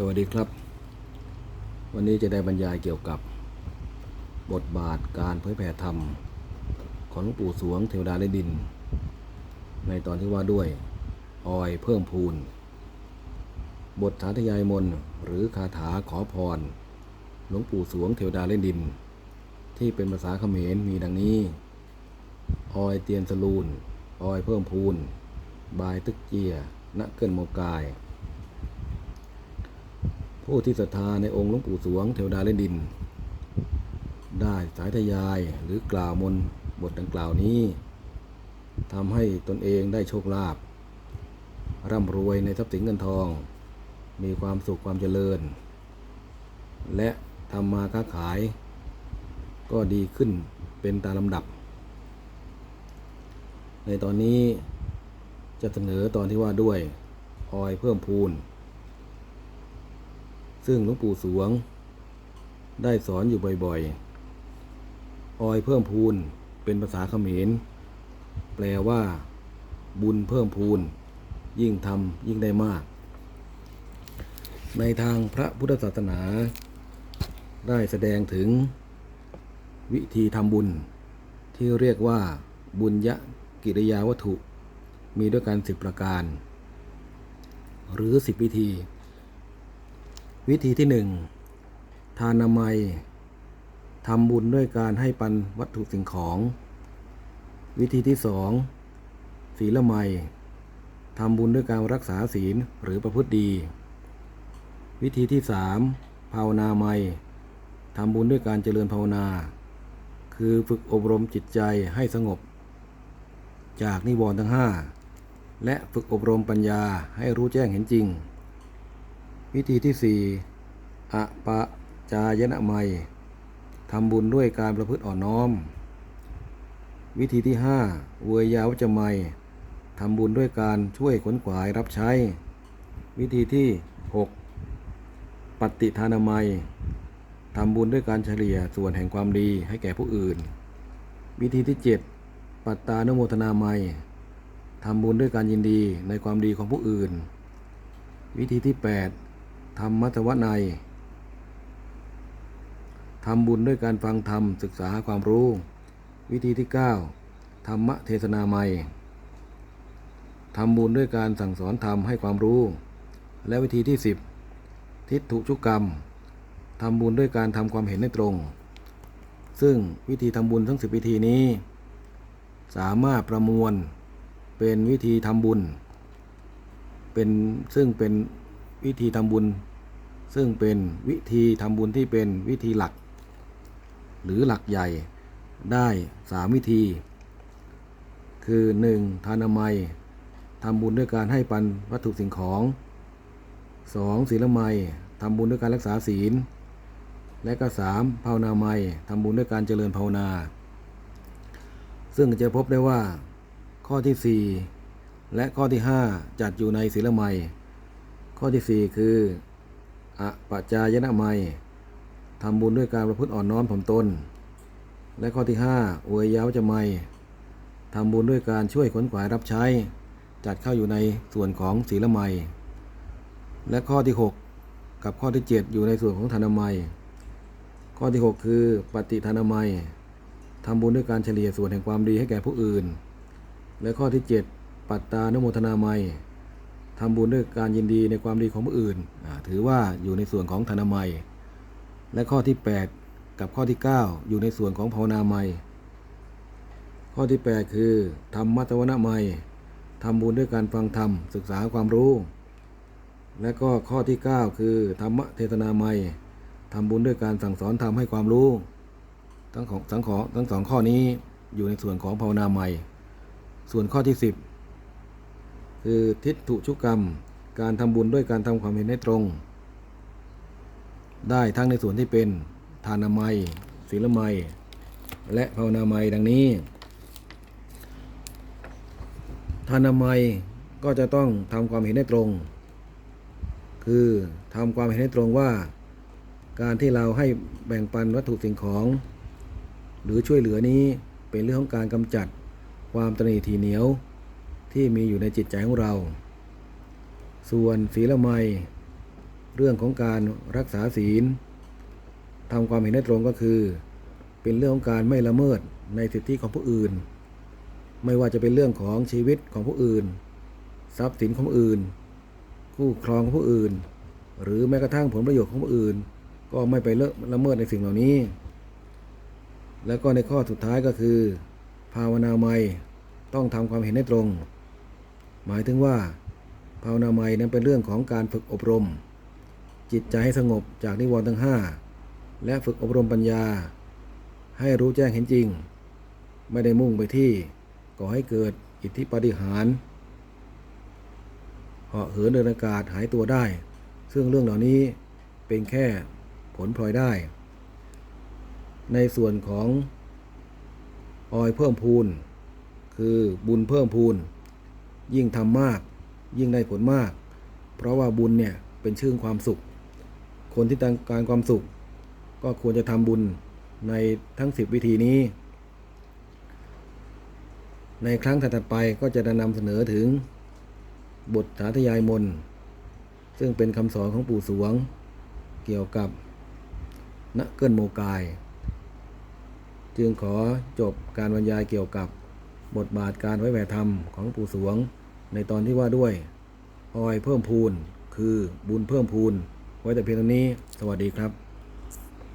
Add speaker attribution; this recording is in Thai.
Speaker 1: สวัสดีครับ วันนี้จะได้บรรยายเกี่ยวกับบทบาทการเผยแผ่ธรรม ของหลวงปู่สวงเทวดาและดิน ในตอนที่ว่าด้วยออยเพิ่มพูน บทสาธยายมนหรือคาถาขอพร หลวงปู่สวงเทวดาและดิน ที่เป็นภาษาเขมรมีดังนี้ออยเตียนสลูนออยเพิ่มพูน บายตึกเจียณเกินโมกาย ผู้ที่ศรัทธาในองค์หลวงปู่สวงเทวดาและดิน ได้สายทยายหรือกล่าวมนบทดังกล่าวนี้ทำให้ตนเองได้โชคลาภร่ำรวยในทรัพย์สินเงินทอง มีความสุขความเจริญ และทำมาค้าขาย ก็ดีขึ้นเป็นตามลำดับ ในตอนนี้จะเสนอตอนที่ว่าด้วยออยเพิ่มพูน ซึ่งหลวงปู่สวง ได้สอนอยู่บ่อยๆ ออยเพิ่มพูนเป็นภาษาเขมร แปลว่า บุญเพิ่มพูน ยิ่งทำยิ่งได้มาก ในทางพระพุทธศาสนา ได้แสดงถึง วิธีทำบุญ ที่เรียกว่า บุญยะกิริยาวัตถุ มีด้วยกันสิบประการ หรือสิบวิธี วิธีที่หนึ่งทานามัยทำบุญด้วยการให้ปันวัตถุสิ่งของ วิธีที่สองศีลไมยทำบุญด้วยการรักษาศีลหรือประพฤติดี วิธีที่สามภาวนาไมยทำบุญด้วยการเจริญภาวนา คือฝึกอบรมจิตใจให้สงบ จากนิวรณ์ทั้งห้าและฝึกอบรมปัญญาให้รู้แจ้งเห็นจริง วิธีที่สี่อปะจายนะไมยทำบุญด้วยการประพฤติอ่อนน้อม วิธีที่ห้าเวยาวจไมยทำบุญด้วยการช่วยขนขวายรับใช้ วิธีที่หกปฏิทานามัยทำบุญด้วยการเฉลี่ยส่วนแห่งความดีให้แก่ผู้อื่น วิธีที่เจ็ดปัตตานุโมทนาไมยทำบุญด้วยการยินดีในความดีของผู้อื่น วิธีที่ 8 ธรรมัตวนัยทำบุญด้วยการฟังธรรมศึกษาความรู้ วิธีที่ 9 ธรรมเทศนาไมยทำบุญด้วยการสั่งสอนธรรมให้ความรู้ และวิธีที่ 10 ทิฏฐุชุกกรรมทำบุญด้วยการทำความเห็นให้ตรง ซึ่งวิธีทำบุญทั้ง 10 วิธีนี้ สามารถประมวลเป็นวิธีทำบุญ เป็นซึ่งเป็น วิธีทำบุญ ซึ่งเป็นวิธีทำบุญที่เป็นวิธีหลัก หรือหลักใหญ่ได้สามวิธี คือ 1. ทานามัยทำบุญด้วยการให้ปันวัตถุสิ่งของ 2. ศีลไมยทำบุญด้วยการรักษาศีล และก็ 3. ภาวนาไมยทำบุญด้วยการเจริญภาวนา ซึ่งจะพบได้ว่า ข้อที่ 4 และข้อที่ 5 จัดอยู่ในศีลไมย ข้อที่ 4 คืออปัจจายนะไมยทำบุญด้วยการประพฤติอ่อนน้อมถ่อมตน และข้อที่5อวยยาวจะไมยทำบุญด้วยการช่วยขนขวายรับใช้ จัดเข้าอยู่ในส่วนของศีลไมยและข้อที่ 6 กับข้อที่ 7 อยู่ในส่วนของธนามัย ข้อที่ 6 คือปฏิธานามัยทำบุญด้วยการเฉลี่ยส่วนแห่งความดีให้แก่ผู้อื่น และข้อที่ 7 ปัตตานุโมทนาไมย ทำบุญด้วยการยินดีในความดีของผู้อื่น ถือว่าอยู่ในส่วนของธนามัย และข้อที่ 8 กับข้อที่ 9 อยู่ในส่วนของภาวนาไมยข้อที่ 8 คือธรรมมัตวนาไมยทำบุญด้วยการฟังธรรมศึกษาความรู้ และก็ข้อที่ 9 คือธรรมเทศนาไมยทำบุญด้วยการสั่งสอนทำให้ความรู้ ทั้งของทั้งของทั้งสองข้อนี้อยู่ในส่วนของภาวนาไมยส่วนข้อที่ 10 คือทิฏฐุชุกกรรม การทำบุญด้วยการทำความเห็นให้ตรง ได้ทั้งในส่วนที่เป็นทานามัยศีลไมยและภาวนาไมยดังนี้ ทานามัยก็จะต้องทำความเห็นให้ตรง คือทำความเห็นให้ตรงว่า การที่เราให้แบ่งปันวัตถุสิ่งของ หรือช่วยเหลือนี้เป็นเรื่องของการกำจัดความตระหนี่ทีเหนียว ที่มีอยู่ในจิตใจของเรา ส่วนศีลไมยเรื่องของการรักษาศีลทำความเห็นได้ตรงก็คือ เป็นเรื่องของการไม่ละเมิดในสิทธิของผู้อื่น ไม่ว่าจะเป็นเรื่องของชีวิตของผู้อื่น ทรัพย์สินของผู้อื่น คู่ครองของผู้อื่น หรือแม้กระทั่งผลประโยชน์ของผู้อื่น ก็ไม่ไปละละเมิดในสิ่งเหล่านี้ แล้วก็ในข้อสุดท้ายก็คือ ภาวนาไมยต้องทำความเห็นให้ตรง หมายถึงว่าภาวนาไมยนั้นเป็นเรื่องของการฝึกอบรม จิตใจให้สงบจากนิวรณ์ทั้งห้าและฝึกอบรมปัญญา ให้รู้แจ้งเห็นจริง ไม่ได้มุ่งไปที่ก่อให้เกิดอิทธิปฏิหารเหาะเหินเดินอากาศหายตัวได้ ซึ่งเรื่องเหล่านี้เป็นแค่ผลพลอยได้ ในส่วนของออยเพิ่มพูน คือบุญเพิ่มพูน ยิ่งทำมาก ยิ่งได้ผลมาก เพราะว่าบุญเนี่ยเป็นชื่อความสุข คนที่ต้องการความสุข ก็ควรจะทำบุญในทั้ง 10 วิธีนี้ ในครั้งถัดไปก็จะนำเสนอถึงบทสาธยายมน ซึ่งเป็นคำสอนของปู่สวง เกี่ยวกับนเกิลโมกาย จึงขอจบการบรรยายเกี่ยวกับ บทบาทการไว้แผ่ธรรมของปู่สวง ในตอนที่ว่าด้วยออยเพิ่มพูนคือบุญเพิ่มพูน ไว้แต่เพียงเท่านี้ สวัสดีครับ